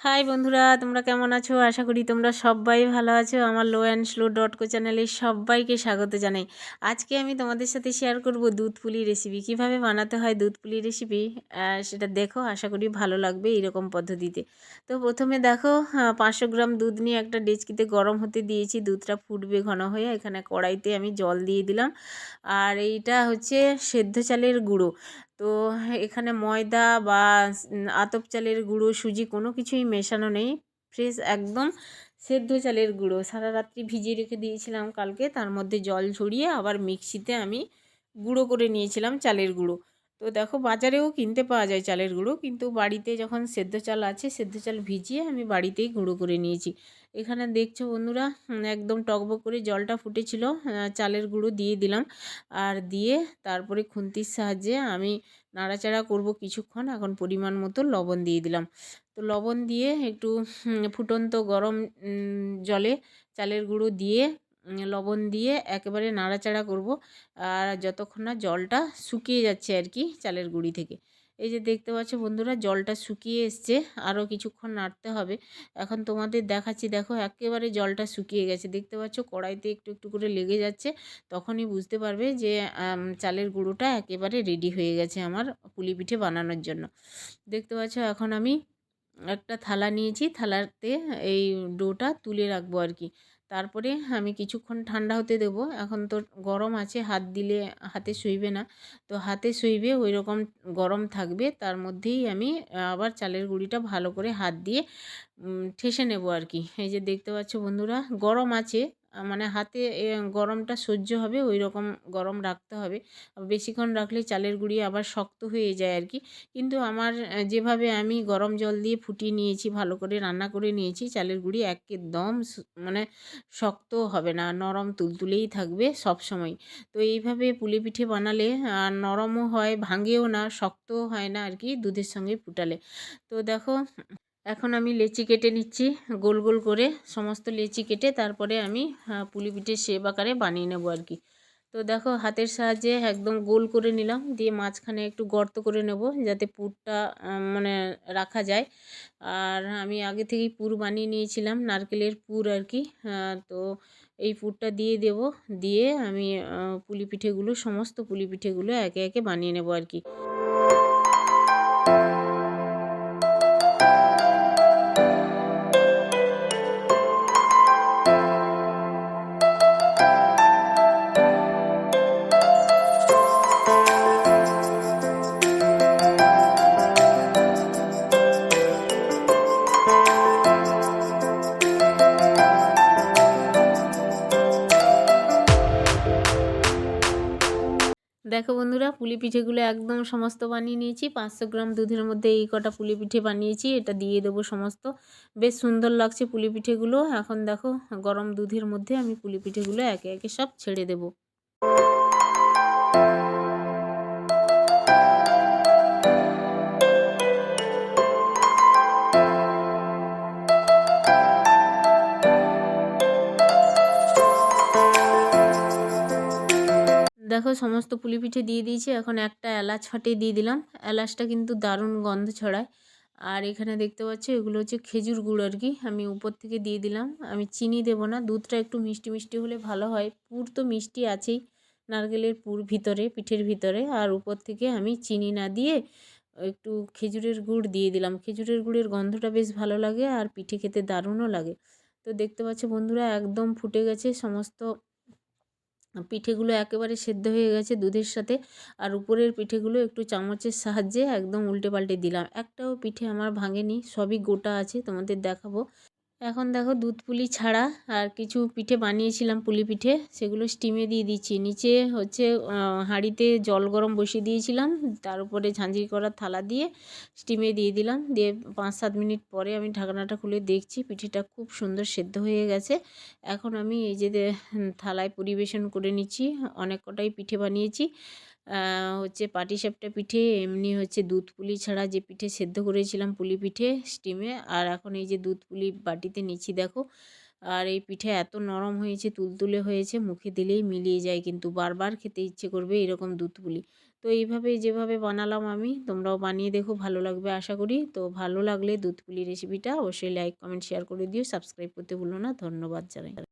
High বন্ধুরা, তোমরা কেমন আছো? আশা করি তোমরা সবাই ভালো আছো। আমার low and slow dot co চ্যানেলে সবাইকে স্বাগত জানাই। আজকে আমি তোমাদের সাথে শেয়ার করব দুধ পুলি রেসিপি কীভাবে বানাতে হয় দুধ পুলি রেসিপি সেটা দেখো, আশা করি ভালো লাগবে এইরকম পদ্ধতিতে। তো প্রথমে দেখো পাঁচশো গ্রাম দুধ নিয়ে একটা ডেচকিতে গরম হতে দিয়েছি। দুধটা ফুটবে ঘন হয়ে, এখানে কড়াইতে আমি জল দিয়ে দিলাম। আর এইটা হচ্ছে সেদ্ধ চালের গুঁড়ো। তো এখানে ময়দা বা আতপ চালের গুঁড়ো, সুজি কোনো কিছুই মেশানো নেই। ফ্রেশ একদম সেদ্ধ চালের গুঁড়ো। সারা রাত্রি ভিজিয়ে রেখে দিয়েছিলাম কালকে। তার মধ্যে জল ছড়িয়ে আবার মিক্সিতে আমি গুঁড়ো করে নিয়েছিলাম চালের গুঁড়ো। তো দেখো বাজারেও কিনতে পাওয়া যায় চালের গুঁড়ো, কিন্তু বাড়িতে যখন সেদ্ধ চাল আছে, সেদ্ধ চাল ভিজিয়ে আমি বাড়িতেই গুঁড়ো করে নিয়েছি। এখানে দেখছ বন্ধুরা একদম টকবক করে জলটা ফুটেছিল চালের গুঁড়ো দিয়ে দিলাম। আর দিয়ে তারপরে খুন্তির সাহায্যে আমি নাড়াচাড়া করব কিছুক্ষণ, এখন পরিমাণ মতো লবণ দিয়ে দিলাম। তো লবণ দিয়ে একটু ফুটন্ত গরম জলে চালের গুঁড়ো দিয়ে লবণ দিয়ে একেবারে নাড়াচাড়া করব। আর যতক্ষণ না জলটা শুকিয়ে যাচ্ছে আর কি চালের গুঁড়ি থেকে। এই যে দেখতে পাচ্ছ বন্ধুরা, জলটা শুকিয়ে এসছে, আরও কিছুক্ষণ নাড়তে হবে। এখন তোমাদের দেখাচ্ছি, দেখো একেবারে জলটা শুকিয়ে গেছে। দেখতে পাচ্ছ কড়াইতে একটু একটু করে লেগে যাচ্ছে, তখনই বুঝতে পারবে যে চালের গুঁড়োটা একেবারে রেডি হয়ে গেছে আমার পুলি পিঠে বানানোর জন্য। দেখতে পাচ্ছ এখন আমি একটা থালা নিয়েছি, থালাতে এই ডোটা তুলে রাখব আর কি। তারপরে আমি কিছুক্ষণ ঠান্ডা হতে দেব। এখন তো গরম আছে, হাত দিলে হাতে শুইবে না। তো হাতে শুইবে ওই রকম গরম থাকবে। তার মধ্যেই আমি আবার চালের গুঁড়িটা ভালো করে হাত দিয়ে ঠেসে নেব আর কি এই যে দেখতে পাচ্ছ বন্ধুরা, গরম আছে। মানে হাতে গরমটা সহ্য হবে ওই রকম গরম রাখতে হবে। বেশিক্ষণ রাখলে চালের গুঁড়ি আবার শক্ত হয়ে যায় আর কি কিন্তু আমার যেভাবে আমি গরম জল দিয়ে ফুটিয়ে নিয়েছি, ভালো করে রান্না করে নিয়েছি, চালের গুঁড়ি একদম মানে শক্ত হবে না, নরম তুলতুলেই থাকবে সব সময় তো এইভাবে পুলি পিঠে বানালে নরমও হয়, ভাঙেও না, শক্তও হয় না আর কি দুধের সঙ্গে ফুটালে। তো দেখো এখন আমি লেচি কেটে নিচ্ছি, গোল গোল করে সমস্ত লেচি কেটে তারপরে আমি পুলি পিঠে শেপ আকারে বানিয়ে নেব আর কি। তো দেখো হাতের সাহায্যে একদম গোল করে নিলাম, দিয়ে মাঝখানে একটু গর্ত করে নেব যাতে পুরটা মানে রাখা যায়। আর আমি আগে থেকেই পুর বানিয়ে নিয়েছিলাম, নারকেলের পুর আর কি তো এই পুরটা দিয়ে দেব, দিয়ে আমি পুলি পিঠেগুলো সমস্ত পুলি পিঠেগুলো একে একে বানিয়ে নেব আর কি। দেখো বন্ধুরা, পুলি পিঠেগুলো একদম সমস্ত বানিয়ে নিয়েছি। পাঁচশো গ্রাম দুধের মধ্যে এই কটা পুলি পিঠে বানিয়েছি, এটা দিয়ে দেবো সমস্ত। বেশ সুন্দর লাগছে পুলি পিঠেগুলো। এখন দেখো গরম দুধের মধ্যে আমি পুলি পিঠেগুলো একে একে সব ছেড়ে দেবো। দেখো সমস্ত পুলি পিঠে দিয়ে দিয়েছি, এখন একটা এলাচ ফাটিয়ে দিয়ে দিলাম। এলাচটা কিন্তু দারুণ গন্ধ ছড়ায়। আর এখানে দেখতে পাচ্ছ, এগুলো হচ্ছে খেজুর গুড় আর কি, আমি উপর থেকে দিয়ে দিলাম। আমি চিনি দেবো না, দুধটা একটু মিষ্টি মিষ্টি হলে ভালো হয়। পুর তো মিষ্টি আছেই, নারকেলের পুর ভিতরে, পিঠের ভিতরে। আর উপর থেকে আমি চিনি না দিয়ে একটু খেজুরের গুড় দিয়ে দিলাম। খেজুরের গুড়ের গন্ধটা বেশ ভালো লাগে আর পিঠে খেতে দারুণও লাগে। তো দেখতে পাচ্ছ বন্ধুরা, একদম ফুটে গেছে সমস্ত পিঠেগুলো একেবারে সেদ্ধ হয়ে গেছে দুধের সাথে। আর উপরের পিঠেগুলো একটু চামচের সাহায্যে একদম উল্টে পাল্টে দিলাম। একটাও পিঠে আমার ভাঙেনি, সবই গোটা আছে, তোমাদের দেখাবো। এখন দেখো দুধ পুলি ছাড়া আর কিছু পিঠে বানিয়েছিলাম পুলি পিঠে, সেগুলো স্টিমে দিয়ে দিচ্ছি। নিচে হচ্ছে হাঁড়িতে জল গরম বসিয়ে দিয়েছিলাম, তার উপরে ঝাঁঝরি করার থালা দিয়ে স্টিমে দিয়ে দিলাম। দিয়ে পাঁচ সাত মিনিট পরে আমি ঢাকনাটা খুলে দেখছি, পিঠেটা খুব সুন্দর সেদ্ধ হয়ে গেছে। এখন আমি এই যে থালায় পরিবেশন করে নিচ্ছি, অনেক কটাই পিঠে বানিয়েছি। হচ্ছে পাটিসাপটা পিঠে, এমনি হচ্ছে দুধ পুলি ছাড়া যে পিঠে সেদ্ধ করেছিলাম পুলি পিঠে স্টিমে আর এখন এই যে দুধ পুলি বাটিতে নিচ্ছি দেখো। আর এই পিঠে এত নরম হয়েছে, তুলতুলে হয়েছে, মুখে দিলেই মিলিয়ে যায় কিন্তু বারবার খেতে ইচ্ছে করবে এরকম দুধ পুলি। তো এইভাবে যেভাবে বানালাম আমি, তোমরাও বানিয়ে দেখো, ভালো লাগবে আশা করি। তো ভালো লাগলে দুধ পুলি রেসিপিটা অবশ্যই লাইক কমেন্ট শেয়ার করে দিও। সাবস্ক্রাইব করতে ভুলো না। ধন্যবাদ জানাই।